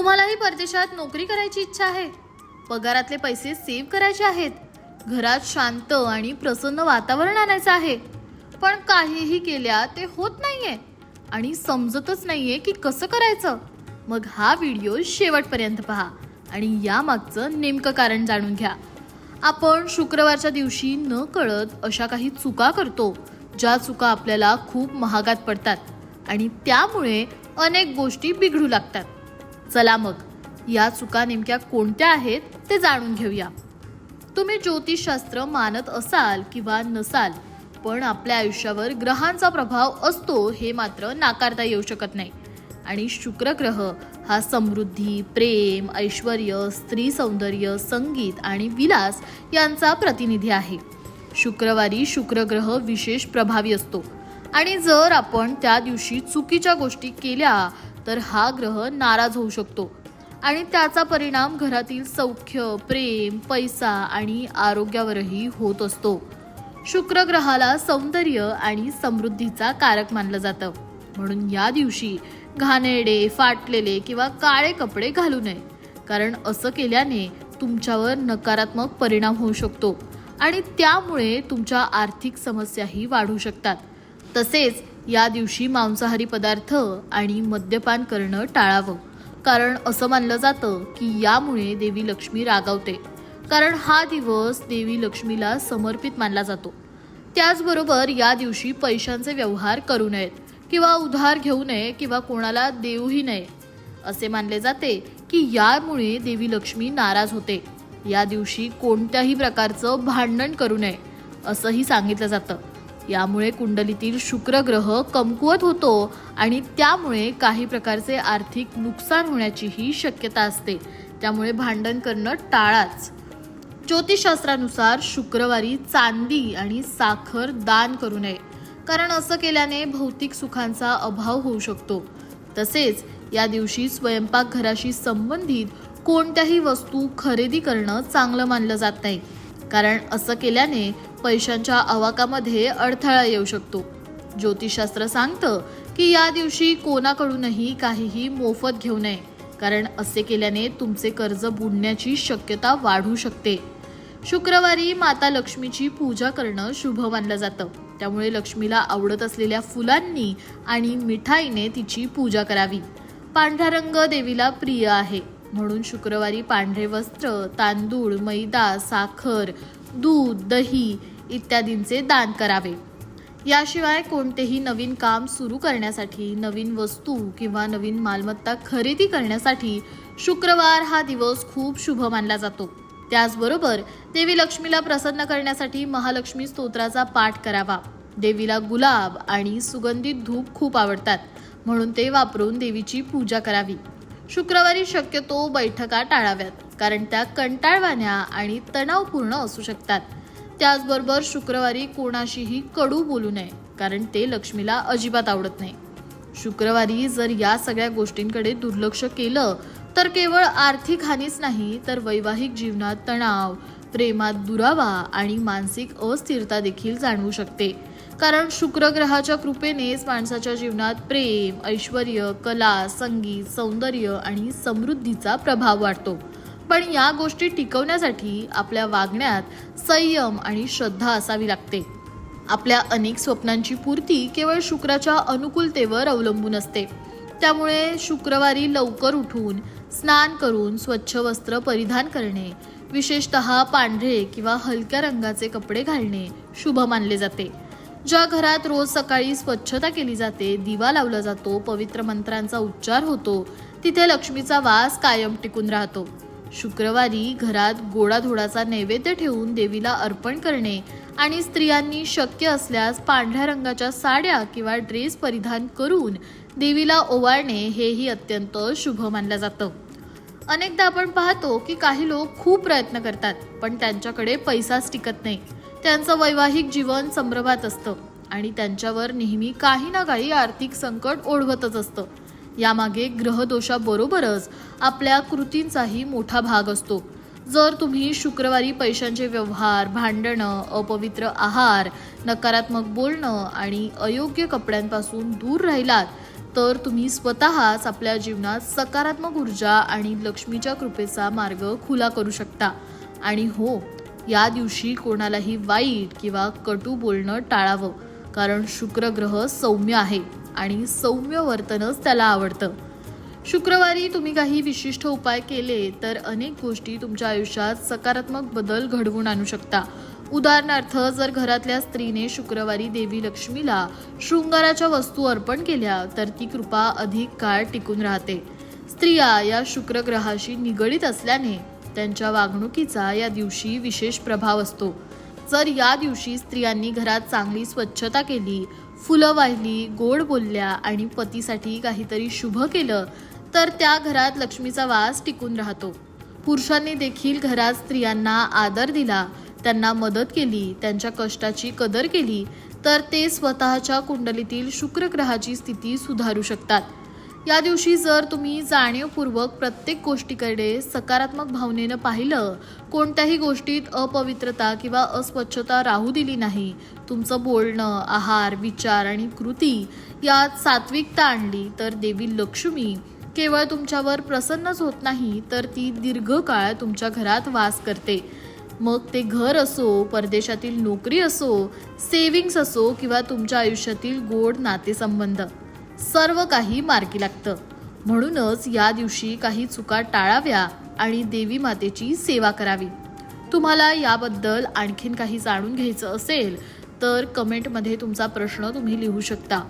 तुम्हालाही परदेशात नोकरी करायची इच्छा आहे. पगारातले पैसे सेव्ह करायचे आहेत. घरात शांत आणि प्रसन्न वातावरण आणायचं आहे. पण काहीही केल्या ते होत नाहीये. आणि समजतच नाहीये की कसं करायचं. मग हा व्हिडिओ शेवटपर्यंत पहा आणि यामागचं नेमकं कारण जाणून घ्या. आपण शुक्रवारच्या दिवशी न कळत अशा काही चुका करतो ज्या चुका आपल्याला खूप महागात पडतात आणि त्यामुळे अनेक गोष्टी बिघडू लागतात. चला मग. या चुका नेमक्या कोणत्या आहेत ते जाणून घेऊया. तुम्ही ज्योतिषशास्त्र मानत असाल किंवा नसाल पण आपल्या आयुष्यावर ग्रहांचा प्रभाव असतो हे मात्र नाकारता येऊ शकत नाही. आणि शुक्र ग्रह हा समृद्धी प्रेम ऐश्वर स्त्री सौंदर्य संगीत आणि विलास यांचा प्रतिनिधी आहे. शुक्रवारी शुक्र ग्रह विशेष प्रभावी असतो. आणि जर आपण त्या दिवशी चुकीच्या गोष्टी केल्या तर हा ग्रह नाराज होऊ शकतो. आणि त्याचा परिणाम घरातील सौख्य प्रेम पैसा आणि आरोग्यावरही होत असतो. शुक्र ग्रहाला सौंदर्य आणि समृद्धीचा कारक मानलं जातं. म्हणून या दिवशी घाणेरडे फाटलेले किंवा काळे कपडे घालू नये. कारण असं केल्याने तुमच्यावर नकारात्मक परिणाम होऊ शकतो. आणि त्यामुळे तुमच्या आर्थिक समस्याही वाढू शकतात. तसेच या दिवशी मांसाहारी पदार्थ आणि मद्यपान करणं टाळावं. कारण असं मानलं जातं की यामुळे देवी लक्ष्मी रागावते. कारण हा दिवस देवी लक्ष्मीला समर्पित मानला जातो. त्याचबरोबर या दिवशी पैशांचे व्यवहार करू नयेत किंवा उधार घेऊ नये किंवा कोणाला देऊही नये. असे मानले जाते की यामुळे देवी लक्ष्मी नाराज होते. या दिवशी कोणत्याही प्रकारचं भांडण करू नये असंही सांगितलं जातं. यामुळे कुंडलीतील शुक्र ग्रह कमकुवत होतो आणि त्यामुळे काही प्रकारचे आर्थिक नुकसान होण्याचीही शक्यता असते. त्यामुळे भांडण करणं टाळाच. ज्योतिषशास्त्रानुसार शुक्रवारी चांदी आणि साखर दान करू नये. कारण असं केल्याने भौतिक सुखांचा अभाव होऊ शकतो. तसेच या दिवशी स्वयंपाकघराशी संबंधित कोणत्याही वस्तू खरेदी करणं चांगलं मानलं जात नाही. कारण असं केल्याने पैशांच्या आवाकामध्ये अडथळा येऊ शकतो. ज्योतिषशास्त्र सांगतं की या दिवशी कोणाकडूनही काहीही मोफत घेऊ नये कारण असे केल्याने तुमचे कर्ज बुडण्याची शक्यता वाढू शकते. शुक्रवारी माता लक्ष्मीची पूजा करणं शुभ मानलं जातं. त्यामुळे लक्ष्मीला आवडत असलेल्या फुलांनी आणि मिठाईने तिची पूजा करावी. पांढरा रंग देवीला प्रिय आहे. म्हणून शुक्रवारी पांढरे वस्त्र तांदूळ मैदा साखर दूध दही इत्यादींचे दान करावे. याशिवाय कोणतेही नवीन काम सुरू करण्यासाठी नवीन वस्तू किंवा नवीन मालमत्ता खरेदी करण्यासाठी शुक्रवार हा दिवस खूप शुभ मानला जातो. त्याचबरोबर देवी लक्ष्मीला प्रसन्न करण्यासाठी महालक्ष्मी स्तोत्राचा पाठ करावा. देवीला गुलाब आणि सुगंधित धूप खूप आवडतात. म्हणून ते वापरून देवीची पूजा करावी. शुक्रवारी शक्यतो बैठका टाळाव्यात कारण त्या कंटाळवाण्या आणि तणावपूर्ण असू शकतात. त्याचबरोबर शुक्रवारी कोणाशीही कडू बोलू नये कारण ते लक्ष्मीला अजिबात आवडत नाही. शुक्रवारी जर या सगळ्या गोष्टींकडे दुर्लक्ष केलं तर केवळ आर्थिक हानीच नाही तर वैवाहिक जीवनात तणाव प्रेमात दुरावा आणि मानसिक अस्थिरता देखील जाणवू शकते. कारण शुक्रग्रहाच्या कृपेनेच माणसाच्या जीवनात प्रेम ऐश्वर कला संगीत सौंदर्य आणि समृद्धीचा प्रभाव वाढतो. पण या गोष्टी टिकवण्यासाठी आपल्या वागण्यात संयम आणि श्रद्धा असावी लागते. आपल्या अनेक स्वप्नांची पूर्ती केवळ शुक्राच्या अनुकूलतेवर अवलंबून असते. त्यामुळे शुक्रवारी लवकर उठून स्नान करून स्वच्छ वस्त्र परिधान करणे विशेषत पांढरे किंवा हलक्या रंगाचे कपडे घालणे शुभ मानले जाते. ज्या घरात रोज सकाळी स्वच्छता केली जाते दिवा लावला जातो पवित्र मंत्रांचा उच्चार होतो तिथे लक्ष्मीचा वास कायम टिकून राहतो. शुक्रवारी घरात गोडाधोडाचा नैवेद्य ठेवून देवीला अर्पण करणे आणि स्त्रियांनी शक्य असल्यास पांढऱ्या रंगाच्या साड्या किंवा ड्रेस परिधान करून देवीला ओवाळणे हेही अत्यंत शुभ मानलं जातं. अनेकदा आपण पाहतो की काही लोक खूप प्रयत्न करतात पण त्यांच्याकडे पैसाच टिकत नाही. त्यांचं वैवाहिक जीवन संभ्रमात असतं आणि त्यांच्यावर नेहमी काही ना काही आर्थिक संकट ओढवतच असतं. यामागे ग्रहदोषाबरोबरच आपल्या कृतींचाही मोठा भाग असतो. जर तुम्ही शुक्रवारी पैशांचे व्यवहार भांडणं अपवित्र आहार नकारात्मक बोलणं आणि अयोग्य कपड्यांपासून दूर राहिलात तर तुम्ही स्वतःच आपल्या जीवनात सकारात्मक ऊर्जा आणि लक्ष्मीच्या कृपेचा मार्ग खुला करू शकता. आणि हो या दिवशी कोणालाही वाईट किंवा कटू बोलणं टाळावं कारण शुक्र ग्रह सौम्य आहे आणि सौम्य वर्तनच त्याला आवडतं. शुक्रवारी तुम्ही काही विशिष्ट उपाय केले तर अनेक गोष्टी तुमच्या आयुष्यात सकारात्मक बदल घडवून आणू शकता. उदाहरणार्थ जर घरातल्या स्त्रीने शुक्रवारी देवी लक्ष्मीला शृंगाराच्या वस्तू अर्पण केल्या तर ती कृपा अधिक काळ टिकून राहते. स्त्रिया या शुक्रग्रहाशी निगडीत असल्याने त्यांच्या वागणुकीचा या दिवशी विशेष प्रभाव असतो. जर या दिवशी स्त्रियांनी घरात चांगली स्वच्छता केली फुलं वाहिली गोड बोलल्या आणि पतीसाठी काहीतरी शुभ केलं तर त्या घरात लक्ष्मीचा वास टिकून राहतो. पुरुषांनी देखील घरात स्त्रियांना आदर दिला त्यांना मदत केली त्यांच्या कष्टाची कदर केली तर ते स्वतःच्या कुंडलीतील शुक्र ग्रहाची स्थिती सुधारू शकतात. या दिवशी जर तुम्ही जाणीवपूर्वक प्रत्येक गोष्टीकडे सकारात्मक भावनेनं पाहिलं कोणत्याही गोष्टीत अपवित्रता किंवा अस्वच्छता राहू दिली नाही तुमचं बोलणं आहार विचार आणि कृती यात सात्विकता आणली तर देवी लक्ष्मी केवळ तुमच्यावर प्रसन्नच होत नाही तर ती दीर्घकाळ तुमच्या घरात वास करते. मग ते घर असो परदेशातील नोकरी असो सेविंग्स असो किंवा तुमच्या आयुष्यातील गोड नातेसंबंध. सर्व काही मार्गी लागतं. म्हणूनच या दिवशी काही चुका टाळाव्या आणि देवी मातेची सेवा करावी. तुम्हाला याबद्दल आणखीन काही जाणून घ्यायचं असेल तर कमेंटमध्ये तुमचा प्रश्न तुम्ही लिहू शकता.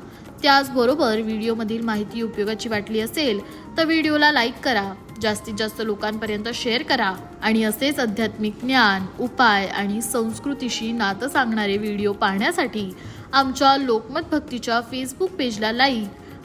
त्याचबरोबर व्हिडिओमधील माहिती उपयोगाची वाटली असेल तर व्हिडिओला लाईक करा जास्तीत जास्त लोकांपर्यंत शेअर करा आणि असेच आध्यात्मिक ज्ञान उपाय आणि संस्कृतीशी नातं सांगणारे व्हिडिओ पाहण्यासाठी आमच्या लोकमत भक्तीच्या फेसबुक पेजला लाईक